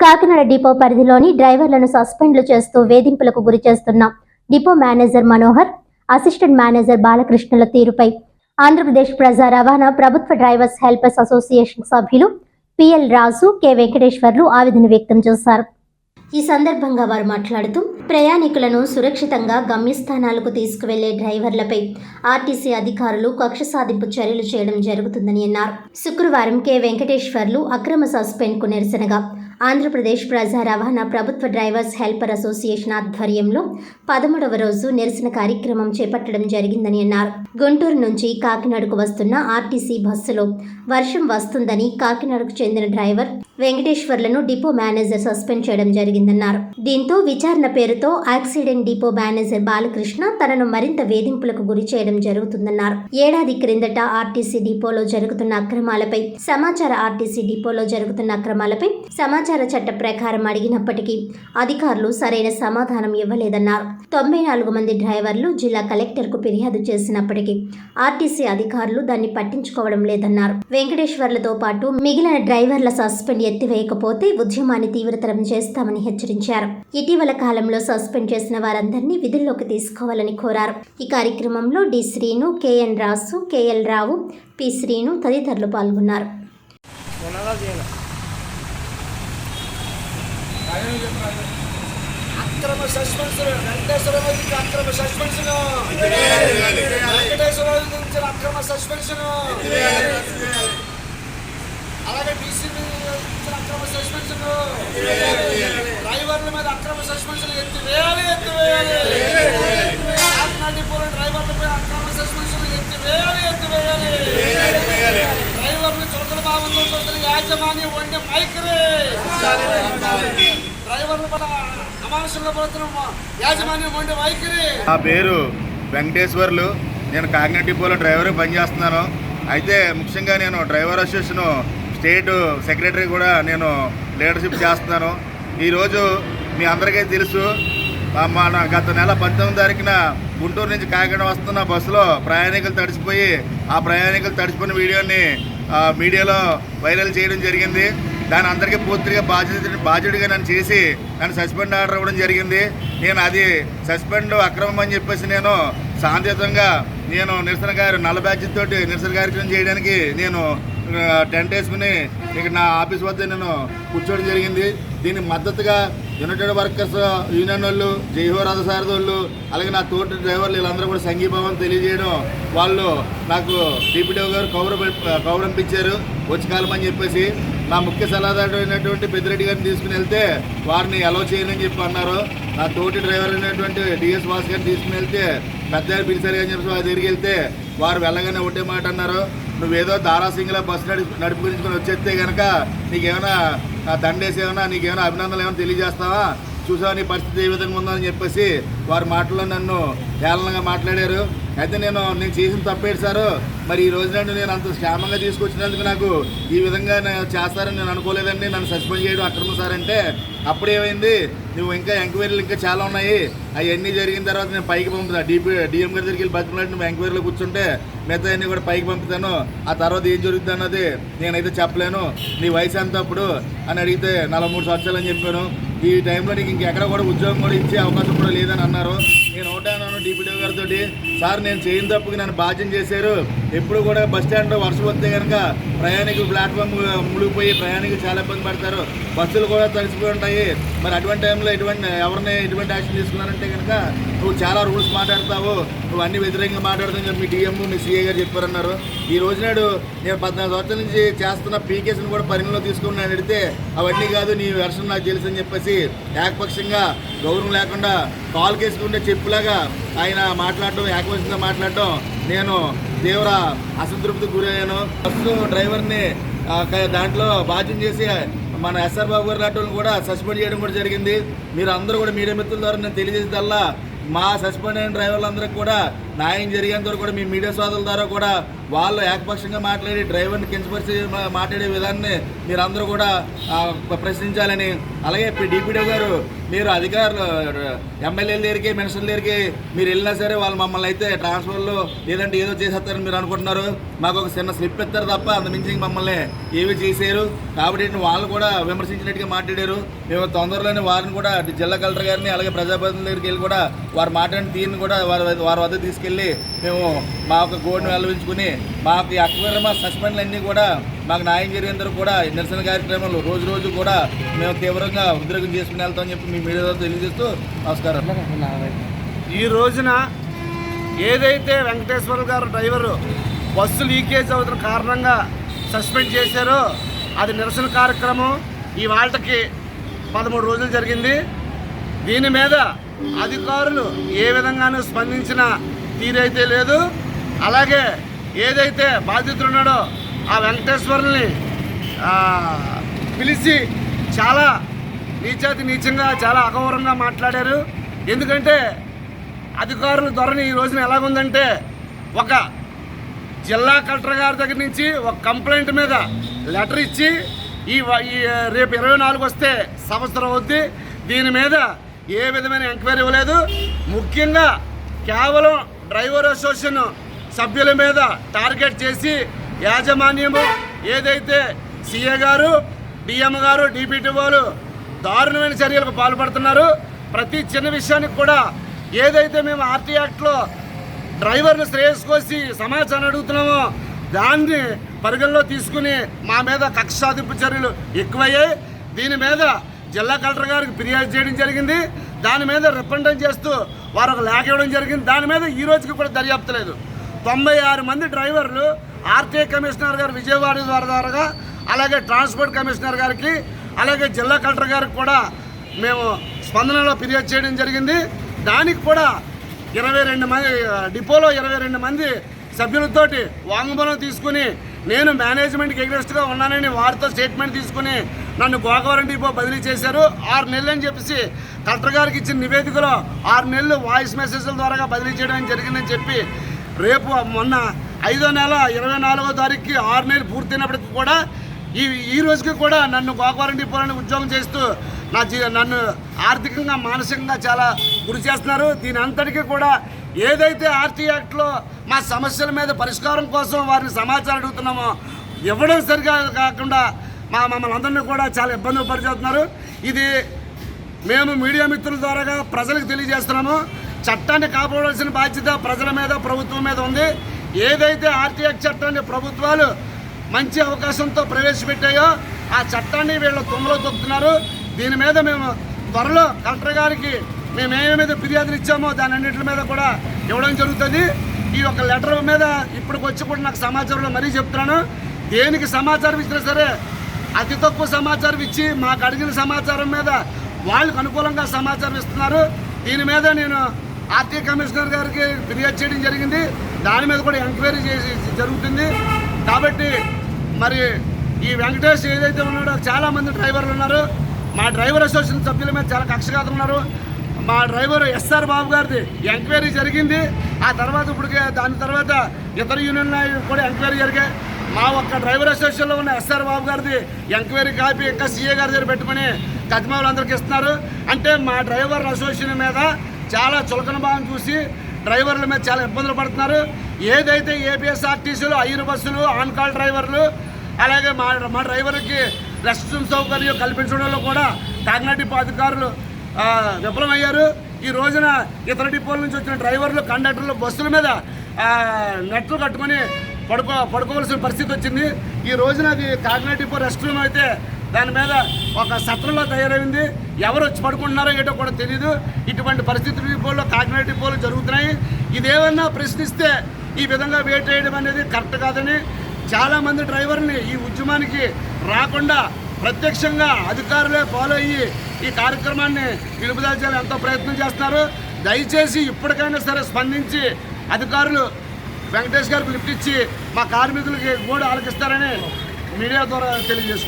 Kakinada depot పరిధిలోని డ్రైవర్లను సస్పెండ్లు చేస్తూ వేధింపులకు గురి చేస్తున్న depot manager Manohar assistant manager బాలకృష్ణుల తీరుపై ఆంధ్రప్రదేశ్ ప్రజా రవాణా ప్రభుత్వ డ్రైవర్స్ హెల్పర్స్ అసోసియేషన్ సభ్యులు P L Raju K Venkateswarlu ఆవేదన వ్యక్తం చేశారు. ఈ సందర్భంగా వారు మాట్లాడుతూ ప్రయాణికులను సురక్షితంగా గమ్యస్థానాలకు తీసుకువెళ్ళే డ్రైవర్లపై ఆర్టీసీ అధికారులు కక్ష సాధింపు చర్యలు చేయడం జరుగుతుందని అన్నారు. శుక్రవారం కె వెంకటేశ్వర్లు అక్రమ సస్పెండ్కు నిరసనగా ఆంధ్రప్రదేశ్ ప్రజా రవాణా ప్రభుత్వ డ్రైవర్స్ హెల్పర్ అసోసియేషన్ ఆధ్వర్యంలో పదమూడవ రోజు నిరసన కార్యక్రమం చేపట్టడం జరిగిందని అన్నారు. గుంటూరు నుంచి కాకినాడకు వస్తున్న ఆర్టీసీ బస్సులో వర్షం వస్తుందని కాకినాడకు చెందిన డ్రైవర్ వెంకటేశ్వర్లను డిపో మేనేజర్ సస్పెండ్ చేయడం జరిగిందన్నారు. దీంతో విచారణ పేరుతో యాక్సిడెంట్ డిపో మేనేజర్ బాలకృష్ణ తనను మరింత వేధింపులకు గురి చేయడం జరుగుతుందన్నారు. ఏడాది క్రిందట ఆర్టీసీ డిపోలో జరుగుతున్న అక్రమాలపై సమాచార ఆర్టీసీ డిపోలో జరుగుతున్న అక్రమాలపై సమాచార చట్ట ప్రకారం అడిగినప్పటికీ అధికారులు సరైన సమాధానం ఇవ్వలేదన్నారు. తొంభై నాలుగు మంది డ్రైవర్లు జిల్లా కలెక్టర్కు ఫిర్యాదు చేసినప్పటికీ ఆర్టీసీ అధికారులు దాన్ని పట్టించుకోవడం లేదన్నారు. వెంకటేశ్వర్లతో పాటు మిగిలిన డ్రైవర్ల సస్పెండ్ ఎత్తివేయకపోతే ఉద్యమాన్ని తీవ్రతరం చేస్తామని హెచ్చరించారు. ఇటీవల కాలంలో సస్పెండ్ చేసిన వారందరినీ విధుల్లోకి తీసుకోవాలని కోరారు. ఈ కార్యక్రమంలో D Srinu K N Rasu K L Rao P Srinu తదితరులు పాల్గొన్నారు. అక్రమ సస్పెన్షన్ వెంకటేశ్వర అక్రమ సస్పెన్షన్. వెంకటేశ్వర వైద్యుకి అక్రమ సస్పెన్షన్. అలాగే బీసీ అక్రమ సస్పెన్షన్. నా పేరు వెంకటేశ్వర్లు. నేను కాకినాడ డిపోలో డ్రైవర్ పనిచేస్తున్నాను. అయితే ముఖ్యంగా నేను డ్రైవర్ అసోసియేషన్ స్టేట్ సెక్రటరీ కూడా నేను లీడర్షిప్ చేస్తున్నాను. ఈరోజు మీ అందరికీ తెలుసు మన గత నెల పంతొమ్మిది తారీఖున గుంటూరు నుంచి కాకినాడ వస్తున్న బస్సులో ప్రయాణికులు తడిసిపోయి ఆ ప్రయాణికులు తడిసిపోయిన వీడియోని ఆ, మీడియాలో వైరల్ చేయడం జరిగింది. దాని అందరికీ పూర్తిగా బాధ్యత బాధ్యుడిగా నన్ను చేసి నన్ను సస్పెండ్ ఆర్డర్ ఇవ్వడం జరిగింది. నేను అది సస్పెండ్ అక్రమం అని చెప్పేసి నేను శాంతియుతంగా నేను నిరసన గారి నల్ల బ్యాచ్ తోటి నిరసన కార్యక్రమం చేయడానికి నేను టెంట్ వేసుకుని ఇక్కడ నా ఆఫీస్ వద్ద నేను కూర్చోవడం జరిగింది. దీనికి మద్దతుగా యునైటెడ్ వర్కర్స్ యూనియన్ వాళ్ళు జైహో రథసారథి వాళ్ళు అలాగే నా తోటి డ్రైవర్లు వీళ్ళందరూ కూడా సంఘీభావం తెలియజేయడం వాళ్ళు నాకు డిప్యూటీ గారు కౌరు కౌరంపించారు. వచ్చి కాలమని చెప్పేసి నా ముఖ్య సలహాదారు అయినటువంటి పెద్దిరెడ్డి గారిని తీసుకుని వెళ్తే వారిని అలో చేయనని చెప్పి అన్నారు. నా తోటి డ్రైవర్ అయినటువంటి డిఎస్ వాస్ గారిని తీసుకుని వెళ్తే పెద్ద పిలిచారు అని చెప్పి వారి దగ్గరికి వెళ్తే వారు వెళ్ళగానే ఒకటే మాట అన్నారు. నువ్వేదో దారాసింగ్లో బస్సు నడి నడిపించుకొని వచ్చేస్తే కనుక నీకేమైనా ఆ, దండేసి ఏమైనా నీకేమైనా అభినందనలు ఏమైనా తెలియజేస్తావా? చూసావా నీ పరిస్థితి ఏ విధంగా ఉందని చెప్పేసి వారి మాటల్లో నన్ను ఏళనంగా మాట్లాడారు. అయితే నేను నేను చేసిన తప్పేడు సారు? మరి ఈ రోజు నుండి నేను అంత క్షేమంగా తీసుకొచ్చినందుకు నాకు ఈ విధంగా నేను చేస్తారని నేను అనుకోలేదండి. నన్ను సస్పెండ్ చేయడం అక్రమం సార్ అంటే అప్పుడేమైంది నువ్వు ఇంకా ఎంక్వైరీలు ఇంకా చాలా ఉన్నాయి. అవన్నీ జరిగిన తర్వాత నేను పైకి పంపుతా. డిపి డిఎం గారి దగ్గరికి వెళ్ళి బతికినట్టు నువ్వు ఎంక్వైరీలో కూర్చుంటే మిగతా అన్ని కూడా పైకి పంపుతాను. ఆ తర్వాత ఏం జరుగుతుంది అన్నది నేనైతే చెప్పలేను. నీ వయసు ఎంత అప్పుడు? అని అడిగితే నలభై మూడు సంవత్సరాలు అని చెప్పాను. ఈ టైంలో నీకు ఇంకెక్కడ కూడా ఉద్యోగం కూడా ఇచ్చే అవకాశం కూడా లేదని అన్నారు. నేను ఒకటే అన్నాను డిప్యూటీ గారితో సార్ నేను చేయని తప్పుకి నన్ను బాధ్యం చేశారు. ఎప్పుడు కూడా బస్ స్టాండ్లో వర్షం వస్తే కనుక ప్రయాణికులు ప్లాట్ఫామ్ మునిగిపోయి ప్రయాణికులు చాలా ఇబ్బంది పడతారు. బస్సులు కూడా తడిసిపోయి ఉంటాయి. మరి అటువంటి టైంలో ఎటువంటి ఎవరిని ఎటువంటి యాక్షన్ తీసుకున్నారంటే కనుక నువ్వు చాలా రూల్స్ మాట్లాడతావు నువ్వు అన్ని వ్యతిరేకంగా మాట్లాడుతావు చెప్పి మీ డిఎం మీ సిఏ గారు చెప్పారన్నారు. ఈ రోజు నాడు నేను పద్నాలుగు సంవత్సరాల నుంచి చేస్తున్న పీకేస్ని కూడా పరిగణలో తీసుకుని నేను అడిగితే అవన్నీ కాదు నీ వెర్షన్ నాకు తెలుసు అని చెప్పేసి ఏకపక్షంగా గౌరవం లేకుండా కాల్ కేసుకుంటే చెప్పులాగా ఆయన మాట్లాడటం ఏకపక్షంగా మాట్లాడటం నేను తీవ్ర అసంతృప్తికి గురయ్యాను. బస్సు డ్రైవర్ని దాంట్లో బాధ్యం చేసి మన ఎస్ఆర్ బాబు గారు లాంటి కూడా సస్పెండ్ చేయడం కూడా జరిగింది. మీరు అందరూ కూడా మీడియా మిత్రుల ద్వారా నేను తెలియజేసేదల్లా మా సస్పెండ్ అయిన డ్రైవర్లందరికీ కూడా న్యాయం జరిగేంత వరకు కూడా మీ మీడియా సోదరుల ద్వారా కూడా వాళ్ళు ఏకపక్షంగా మాట్లాడి డ్రైవర్ని కించపరిచి మాట్లాడే విధాన్ని మీరందరూ కూడా ప్రశ్నించాలని. అలాగే డిపిడిఓ గారు మీరు అధికారులు ఎమ్మెల్యేల దగ్గరికి మినిస్టర్ల దగ్గరికి మీరు వెళ్ళినా సరే వాళ్ళు మమ్మల్ని అయితే ట్రాన్స్ఫర్లో లేదంటే ఏదో చేసేస్తారని మీరు అనుకుంటున్నారు. మాకు ఒక చిన్న స్లిప్ ఇస్తారు తప్ప అందుమించి మమ్మల్ని ఏవి చేశారు కాబట్టి వాళ్ళు కూడా విమర్శించినట్టుగా మాట్లాడారు. మేము తొందరలోనే వారిని కూడా జిల్లా కలెక్టర్ గారిని అలాగే ప్రజాప్రతినిధుల దగ్గరికి వెళ్ళి కూడా వారు మాట్లాడిన తీరుని కూడా వారి వారి వద్ద తీసుకెళ్ళి మేము మా యొక్క గోడును వెల్లవించుకుని మాకు యొక్క అక్రమ సస్పెండ్లు అన్నీ కూడా మాకు న్యాయం జరిగేంత కూడా నిరసన కార్యక్రమాలు రోజు రోజు కూడా మేము తీవ్రంగా ఉద్రేకం చేసుకుని వెళ్తామని చెప్పి మీ మీడియా తెలియజేస్తూ నమస్కారం. ఈ రోజున ఏదైతే వెంకటేశ్వర గారు డ్రైవరు బస్సు లీకేజ్ అవుతున్న కారణంగా సస్పెండ్ చేశారో అది నిరసన కార్యక్రమం. ఈ వాళ్ళకి పదమూడు రోజులు జరిగింది. దీని మీద అధికారులు ఏ విధంగానూ స్పందించిన తీరైతే లేదు. అలాగే ఏదైతే బాధితుడు ఉన్నాడో ఆ వెంకటేశ్వరుల్ని పిలిచి చాలా నీచాతి నీచంగా చాలా అగౌరవంగా మాట్లాడారు. ఎందుకంటే అధికారుల ధోరణి ఈ రోజున ఎలాగుందంటే ఒక జిల్లా కలెక్టర్ గారి దగ్గర నుంచి ఒక కంప్లైంట్ మీద లెటర్ ఇచ్చి ఈ ఈ రేపు ఇరవై నాలుగు వస్తే సంవత్సరం అవుద్ది. దీని మీద ఏ విధమైన ఎంక్వైరీ ఇవ్వలేదు. ముఖ్యంగా కేవలం డ్రైవర్ అసోసియేషన్ సభ్యుల మీద టార్గెట్ చేసి యాజమాన్యము ఏదైతే సీఏ గారు డిఎం గారు డిపిటి వాళ్ళు దారుణమైన చర్యలకు పాల్పడుతున్నారు ప్రతి చిన్న విషయానికి కూడా ఏదైతే మేము ఆర్టీ యాక్ట్లో డ్రైవర్ను శ్రేయస్కోసి సమాచారం అడుగుతున్నామో దాన్ని పరిగణలో తీసుకుని మా మీద కక్ష సాధింపు చర్యలు ఎక్కువయ్యాయి. దీని మీద జిల్లా కలెక్టర్ గారికి ఫిర్యాదు చేయడం జరిగింది. దాని మీద రిప్రజెంట్ చేస్తూ వారు ఒక లేఖ ఇవ్వడం జరిగింది. దాని మీద ఈ రోజుకి కూడా దర్యాప్తు లేదు. తొంభై ఆరు మంది డ్రైవర్లు ఆర్టీఏ కమిషనర్ గారు విజయవాడ ద్వారా అలాగే ట్రాన్స్పోర్ట్ కమిషనర్ గారికి అలాగే జిల్లా కలెక్టర్ గారికి కూడా మేము స్పందనలో ఫిర్యాదు చేయడం జరిగింది. దానికి కూడా ఇరవై రెండు మంది డిపోలో ఇరవై రెండు మంది సభ్యులతోటి వాంగ్మూలం తీసుకుని నేను మేనేజ్మెంట్కి ఎగ్రెస్ట్గా ఉన్నానని వారితో స్టేట్మెంట్ తీసుకుని నన్ను గోకవరం డిపో బదిలీ చేశారు. ఆరు నెలలు అని చెప్పేసి కలెక్టర్ గారికి ఇచ్చిన నివేదికలో ఆరు నెలలు వాయిస్ మెసేజ్ల ద్వారా బదిలీ చేయడం జరిగిందని చెప్పి రేపు మొన్న ఐదో నెల ఇరవై నాలుగో తారీఖుకి ఆరు నెలలు పూర్తయినప్పటికీ కూడా ఈ ఈ రోజుకి కూడా నన్ను గోకవరం డిపోలని ఉద్యోగం చేస్తూ నా జీ నన్ను ఆర్థికంగా మానసికంగా చాలా గురి చేస్తున్నారు. దీని అంతటికీ కూడా ఏదైతే ఆర్టీ యాక్ట్లో మా సమస్యల మీద పరిష్కారం కోసం వారిని సమాచారం అడుగుతున్నామో ఇవ్వడం సరిగా కాకుండా మా మమ్మల్ని అందరినీ కూడా చాలా ఇబ్బందులు పరిచేస్తున్నారు. ఇది మేము మీడియా మిత్రుల ద్వారా ప్రజలకు తెలియజేస్తున్నాము చట్టాన్ని కాపాడాల్సిన బాధ్యత ప్రజల మీద ప్రభుత్వం మీద ఉంది. ఏదైతే ఆర్టీఎక్ చట్టాన్ని ప్రభుత్వాలు మంచి అవకాశంతో ప్రవేశపెట్టాయో ఆ చట్టాన్ని వీళ్ళు తుమ్మలో తొక్కుతున్నారు. దీని మీద మేము త్వరలో కలెక్టర్ గారికి మేము ఏమేమి ఫిర్యాదులు ఇచ్చామో దాని అన్నింటి మీద కూడా ఇవ్వడం జరుగుతుంది. ఈ యొక్క లెటర్ మీద ఇప్పటికి వచ్చి కూడా నాకు సమాచారంలో మరీ చెప్తున్నాను. దేనికి సమాచారం ఇచ్చినా సరే అతి తక్కువ సమాచారం ఇచ్చి మాకు అడిగిన సమాచారం మీద వాళ్ళకు అనుకూలంగా సమాచారం ఇస్తున్నారు. దీని మీద నేను ఆర్టీ కమిషనర్ గారికి ఫిర్యాదు చేయడం జరిగింది. దాని మీద కూడా ఎంక్వైరీ చేసి జరుగుతుంది. కాబట్టి మరి ఈ వెంకటేష్ ఏదైతే ఉన్నాడో చాలామంది డ్రైవర్లు ఉన్నారు. మా డ్రైవర్ అసోసియేషన్ సభ్యుల మీద చాలా కక్షగాత ఉన్నారు. మా డ్రైవర్ ఎస్ఆర్ బాబు గారిది ఎంక్వైరీ జరిగింది. ఆ తర్వాత ఇప్పుడు దాని తర్వాత ఇతర యూనియన్ నాయకులు కూడా ఎంక్వైరీ జరిగాయి. మా ఒక్క డ్రైవర్ అసోసియేషన్లో ఉన్న ఎస్ఆర్ బాబు గారిది ఎంక్వైరీ కాపీ ఇంకా సీఏ గారి దగ్గర పెట్టుకుని కతిమావులందరికీ ఇస్తున్నారు. అంటే మా డ్రైవర్ అసోసియేషన్ మీద చాలా చులకన భావం చూసి డ్రైవర్ల మీద చాలా ఇబ్బందులు పడుతున్నారు. ఏదైతే ఏపీఎస్ఆర్టీసీలు ఐదు బస్సులు ఆన్ కాల్ డ్రైవర్లు అలాగే మా మా డ్రైవర్కి రెస్ట్ రూమ్ సౌకర్యం కల్పించడంలో కూడా కాకినాడ డిపో అధికారులు విఫలమయ్యారు. ఈ రోజున ఇతర డిపోల నుంచి వచ్చిన డ్రైవర్లు కండక్టర్లు బస్సుల మీద నెట్లు కట్టుకొని పడుకో పడుకోవాల్సిన పరిస్థితి వచ్చింది. ఈ రోజున అది కాకినాడ డిపో రెస్ట్ రూమ్ అయితే దాని మీద ఒక సత్రంలో తయారైంది. ఎవరు వచ్చి పడుకుంటున్నారో ఏటో కూడా తెలియదు ఇటువంటి పరిస్థితులు డిపోలో కాకినాడ డిపోలు జరుగుతున్నాయి. ఇదేమన్నా ప్రశ్నిస్తే ఈ విధంగా వేటేయడం అనేది కరెక్ట్ కాదని చాలామంది డ్రైవర్ని ఈ ఉద్యమానికి రాకుండా ప్రత్యక్షంగా అధికారులే ఫాలో అయ్యి ఈ కార్యక్రమాన్ని నిలుపుదల్చాలని ఎంతో ప్రయత్నం చేస్తున్నారు. దయచేసి ఇప్పటికైనా సరే స్పందించి అధికారులు వెంకటేష్ గారికి లిఫ్ట్ ఇచ్చి మా కార్మికులకి కూడా ఆలకిస్తారని మీడియా ద్వారా తెలియజేసుకుంటున్నాను